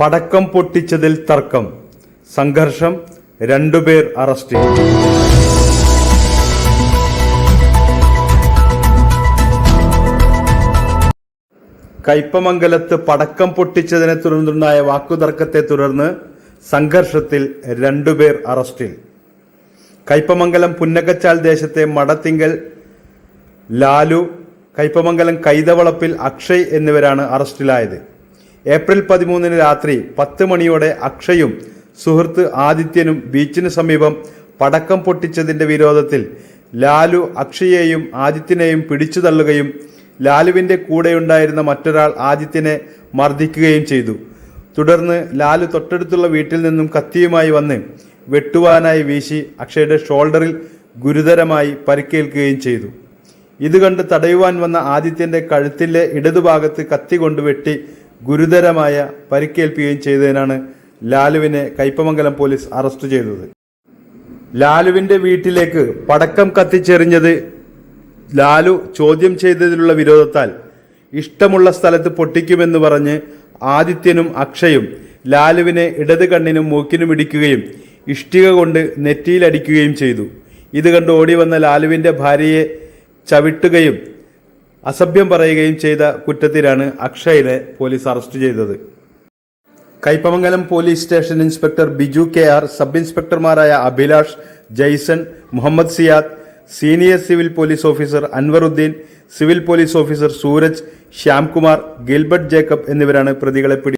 പടക്കം പൊട്ടിച്ചതിൽ തർക്കം. സംഘർഷം രണ്ടുപേർ അറസ്റ്റ് കയ്പമംഗലത്ത് പടക്കം പൊട്ടിച്ചതിനെ തുടർന്നുണ്ടായ വാക്കുതർക്കത്തെ തുടർന്ന് സംഘർഷത്തിൽ രണ്ടുപേർ അറസ്റ്റിൽ. കയ്പമംഗലം പുന്നക്കച്ചാൽ ദേശത്തെ മടത്തിങ്കൽ ലാലു കയ്പമംഗലം കൈതവളപ്പിൽ അക്ഷയ് എന്നിവരാണ് അറസ്റ്റിലായത്. ഏപ്രിൽ പതിമൂന്നിന് രാത്രി പത്ത് മണിയോടെ അക്ഷയും സുഹൃത്ത് ആദിത്യനും ബീച്ചിന് സമീപം പടക്കം പൊട്ടിച്ചതിന്റെ വിരോധത്തിൽ ലാലു അക്ഷയെയും ആദിത്യനെയും പിടിച്ചു തള്ളുകയും ലാലുവിന്റെ കൂടെയുണ്ടായിരുന്ന മറ്റൊരാൾ ആദിത്യനെ മർദ്ദിക്കുകയും ചെയ്തു. തുടർന്ന് ലാലു തൊട്ടടുത്തുള്ള വീട്ടിൽ നിന്നും കത്തിയുമായി വന്ന് വെട്ടുവാനായി വീശി അക്ഷയുടെ ഷോൾഡറിൽ ഗുരുതരമായി പരിക്കേൽക്കുകയും ചെയ്തു. ഇത് കണ്ട് തടയുവാൻ വന്ന ആദിത്യന്റെ കഴുത്തിലെ ഇടതുഭാഗത്ത് കത്തി കൊണ്ട് വെട്ടി ഗുരുതരമായ പരിക്കേൽപ്പിക്കുകയും ചെയ്തതിനാണ് ലാലുവിനെ കയ്പമംഗലം പോലീസ് അറസ്റ്റ് ചെയ്തത്. ലാലുവിന്റെ വീട്ടിലേക്ക് പടക്കം കത്തിച്ചെറിഞ്ഞത് ലാലു ചോദ്യം ചെയ്തതിലുള്ള വിരോധത്താൽ ഇഷ്ടമുള്ള സ്ഥലത്ത് പൊട്ടിക്കുമെന്ന് പറഞ്ഞ് ആദിത്യനും അക്ഷയും ലാലുവിനെ ഇടത് കണ്ണിനും മൂക്കിനും ഇടിക്കുകയും ഇഷ്ടിക കൊണ്ട് നെറ്റിയിലടിക്കുകയും ചെയ്തു. ഇത് കണ്ട് ഓടിവന്ന ലാലുവിന്റെ ഭാര്യയെ ചവിട്ടുകയും അസഭ്യം പറയുകയും ചെയ്ത കുറ്റത്തിലാണ് അക്ഷയിനെ പോലീസ് അറസ്റ്റ് ചെയ്തത്. Kaipamangalam police station inspector Biju K R sub ഇൻസ്പെക്ടർമാരായ Abhilash Jaison Muhammad Siyad senior civil police officer Anwaruddin civil police officer Sooraj Shyamkumar Gilbert Jacob എന്നിവരാണ് പ്രതികളെ പിടി